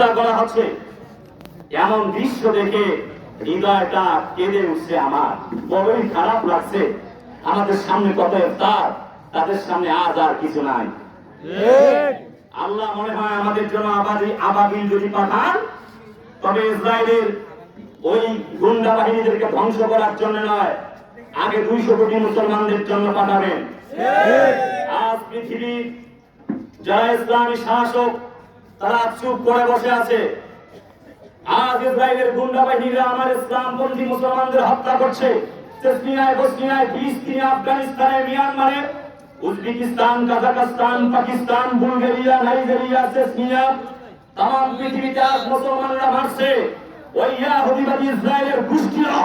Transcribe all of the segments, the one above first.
হত্যা করা হচ্ছে। এমন দৃশ্য দেখে হৃদয়টা কেঁদে উঠছে আমার। বড়ই খারাপ লাগছে। আমাদের সামনে কত তার তাদের সামনে আজ আর কিছু নাই। আল্লাহ মনে হয় আমাদের জন্য আবাদি আবাবিল যদি পাঠান তবে ইসরায়েলের ওই গুন্ডা বাহিনীদেরকে ধ্বংস করার জন্য নয় আগে দুইশো কোটি মুসলমানদের জন্য পাঠাবেন। আজ পৃথিবীর যারা ইসলামী শাসক তারা চুপ করে বসে আছে। আজ ইসরায়েলের গুন্ডা বাহিনীরা আমার ইসলামপন্থী মুসলমানদের হত্যা করছে। চেচনিয়ায় বসনিয়ায় ফিলিস্তিনে আফগানিস্তানে মিয়ানমারে Uzbekistan Kazakhstan Pakistan Bulgaria Nigeria Chechnya তাম পৃথিবীতে আজ মুসলমানরা মারছে। ওই ইয়াহুদিবাদী ইসরায়েলের গোষ্ঠীরা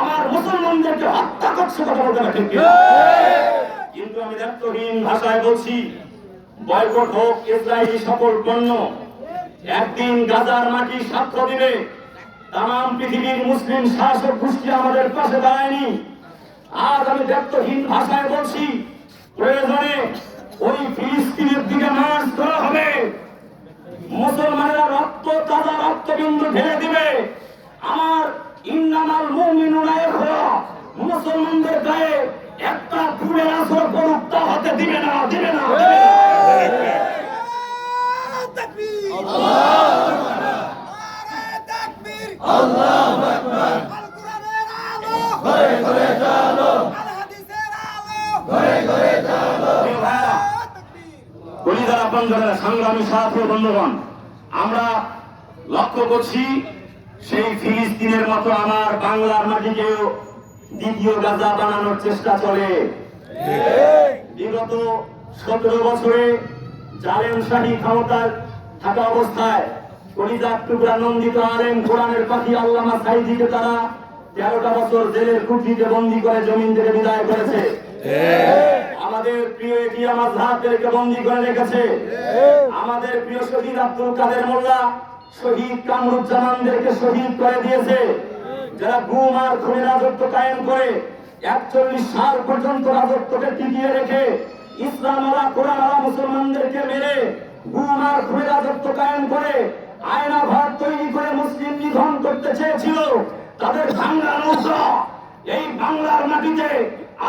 আমার মুসলমানদেরকে হত্যা করছে কথা বলতে কিন্তু আমি দায়িত্বহীন ভাষায় বলছি বয়কট হোক ইসরায়েলি সকল পণ্য। একদিন গাজার মাটি সাক্ষ্য দিবে। তাম পৃথিবীর মুসলিম শাসক গোষ্ঠী আমাদের পাশে দাঁড়ায়নি। আজ আমি দায়িত্বহীন ভাষায় বলছি, প্রয়োজনে ওই ফিলিস্তিনের দিকে মার্চ করা হবে। মুসলমানেরা রক্ত, তাজা রক্তবিন্দু ঢেলে দিবে। আমার ইন্নামাল মুমিনুনা ইখওয়া মুসলমানদের গায়ে একটা ফুলের আসর পড়ুক তা হতে দিবে না দিবে না। কলিজার আপনাদের সংগ্রামী সাথী বন্ধুগণ, আমরা লক্ষ্য করছি সেই ফিলিস্তিনের মতো আমার বাংলার মাটিকেও দ্বিতীয় গাজা বানানোর চেষ্টা চলে বিগত সতেরো বছরে জালেম শাহী ক্ষমতায় থাকা অবস্থায় কলিদার টুকরা নন্দিত আলেম কোরআনের পাখি আল্লামা সাইদিকে তারা তেরোটা বছর জেলের কুটিতে বন্দি করে জমিন থেকে বিদায় করেছে। আমাদের প্রিয় এটিএম আজহারদেরকে বন্দি করে রেখেছে। আমাদের প্রিয় শহীদ আব্দুল কাদের মোল্লা শহীদ কামরুজ্জামানদেরকে শহীদ করে দিয়েছে। যারা গুম আর খুনে রাজত্ব কায়েম করে একচল্লিশ সাল পর্যন্ত রাজত্বকে টিকিয়ে রেখে ইসলাম আলা কোরআন আলা মুসলমানদেরকে মেরে গুম আর খুনে রাজত্ব কায়েম করে আয়না ঘর তৈরি করে মুসলিম নিধন করতে চেয়েছিল, তাদের ভাঙ্গা এই বাংলার মাটিতে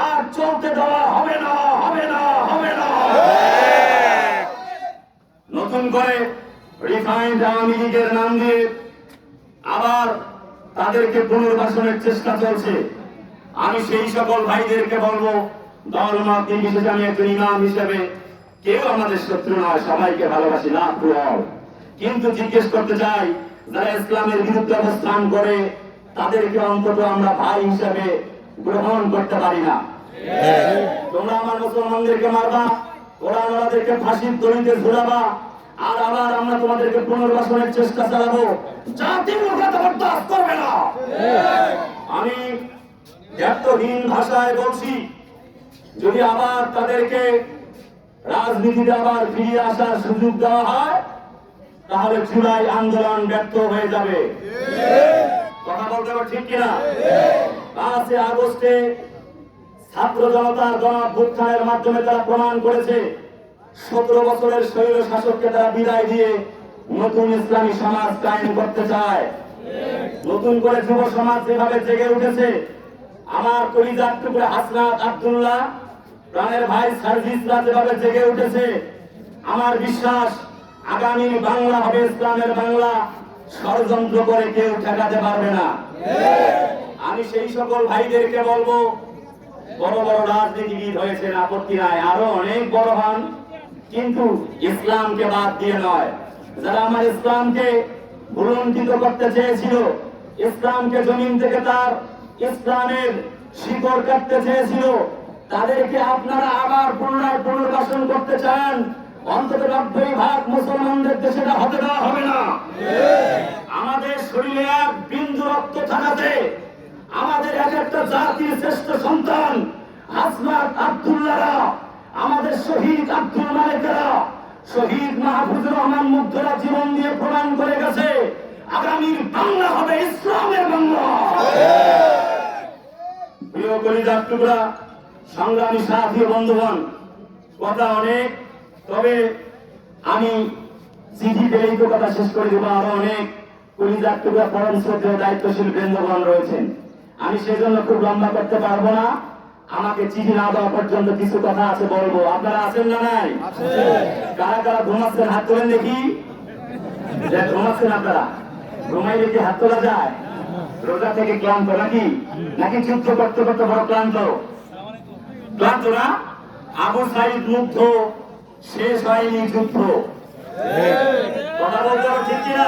আর চলতে দেওয়া হবে না হবে না হবে না। নতুন করে রিফাইন্ড আওয়ামী লীগের নাম দিয়ে আবার তাদেরকে পুনর্বাসনের চেষ্টা চলছে। আমি সেই সকল ভাইদেরকে বলব দল মত নির্বিশেষে আমি একজন ইমাম হিসেবে কেউ আমাদের শত্রু নয়, সবাইকে ভালোবাসি না পুরল কিন্তু জিজ্ঞেস করতে চাই, যারা ইসলামের বিরুদ্ধে অবস্থান করে, তাদেরকে অন্তত আমরা ভাই হিসেবে গ্রহণ করতে পারি না। তোমরা আমার মুসলমানদেরকে মারবা ওরা ওয়ালাদেরকে ফাঁসির দড়িতে ঝুলাবা, আর আবার আমরা তোমাদেরকে পুনর্বাসনের চেষ্টা চালাবো। আমি এতহীন ভাষায় বলছি, যদি আবার তাদেরকে রাজনীতিতে আবার ফিরিয়ে আসার সুযোগ দেওয়া হয়, তাহলে জুলাই আন্দোলন ব্যর্থ হয়ে যাবে। কথা বলতে হবে ঠিক কিনা? পাঁচে আগস্টে ছাত্র জনতার গণভ্যুত্থানের মাধ্যমে তারা প্রমাণ করেছে, সতেরো বছরের শৈল শাসককে তারা বিদায় দিয়ে নতুন ইসলামী সমাজ কায়েম করতে চায়। নতুন করে যুব সমাজ যেভাবে জেগে উঠেছে। আমার কলিজার টুকরে হাসনাত আব্দুল্লাহ, প্রাণের ভাই সার্জিসরা যেভাবে জেগে উঠেছে। আমার বিশ্বাস, আগামী বাংলা হবে ইসলামের বাংলা, ষড়যন্ত্র করে কেউ ঠেকাতে পারবে না। আমি সেই সকল ভাইদেরকে বলব বড় বড় রাজনীতিবিদ হয়েছেন আপত্তি নাই আরও অনেক বড় হন কিন্তু ইসলামকে বাদ দিয়ে নয়। যারা আমার ইসলামকে ভুলন্টিত করতে চেয়েছিল ইসলামকে জমিন থেকে তার ইসলামের শিকড় কাটতে চেয়েছিল তাদেরকে আপনারা আবার পুনরায় পুনর্বাসন করতে চান অন্তত নব্বই ভাগ মুসলমানদের দেশে হতে দেওয়া হবে না। আমাদের শরীরে এক বিন্দু রক্ত থাকাতে আমাদের এক একটা জাতির শ্রেষ্ঠ সন্তান হাসনাত আব্দুল্লাহরা, আমাদের শহীদ আব্দুল মালিকরা, শহীদ মাহফুজুর রহমান মুগ্ধরা জীবন দিয়ে প্রমাণ করে গেছে, আগামীর বাংলা হবে ইসলামের বাংলা। প্রিয় কলিজার টুকরা, সংগ্রামী ও বন্ধুগণ, কথা অনেক, তবে আমি চিঠি পেলেই তো কথা শেষ করে দেবো, আরও অনেক কলিজার টুকরা পরম শ্রদ্ধেয় দায়িত্বশীল বৃন্দগণ রয়েছেন। আমি সেজন্য খুব লম্বা করতে পারব না। আমাকে চিঠি না দেওয়া পর্যন্ত কিছু কথা আছে বলব। আপনারা আছেন না নাই? কারা কারা ঘুমাচ্ছেন হাত তোলেন দেখি। ঘুমাচ্ছেন আপনারা? ঘুমাইলে কি হাত তোলা যায়? রোজা থেকে ক্লান্ত নাকি? নাকি যুদ্ধ করতে করতে বড় ক্লান্ত? ক্লান্ত না? আবু সাইদ মুগ্ধ শেষ হয়নি যুদ্ধ। কথা বলতে ঠিক কিনা?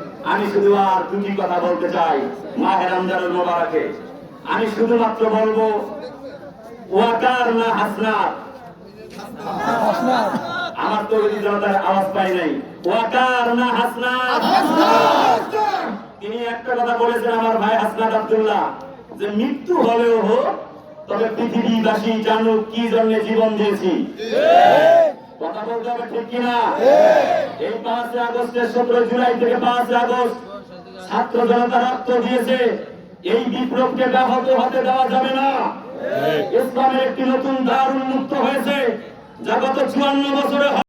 আমি শুধু আর দুটি কথা বলতে চাই, মাহে রমজানুল মোবারকে। আমি শুধুমাত্র বলব, ওয়াকার না হাসনাত। আমার তো জনতার আওয়াজ পাই নাই। ওয়াকার না হাসনাত। তিনি একটা কথা বলেছেন আমার ভাই হাসনাত আব্দুল্লাহ, যে মৃত্যু হলেও হোক, তবে পৃথিবীবাসী জানুক কি জন্য জীবন দিয়েছি। কথা বলতে হবে ঠিক কিনা? এই পাঁচই আগস্টের সতেরো জুলাই থেকে পাঁচই আগস্ট ছাত্র জনতা রক্ত দিয়েছে। এই বিপ্লবকে ব্যাহত হতে দেওয়া যাবে না। ইসলামের একটি নতুন দ্বার উন্মুক্ত হয়েছে যা গত চুয়ান্ন বছরে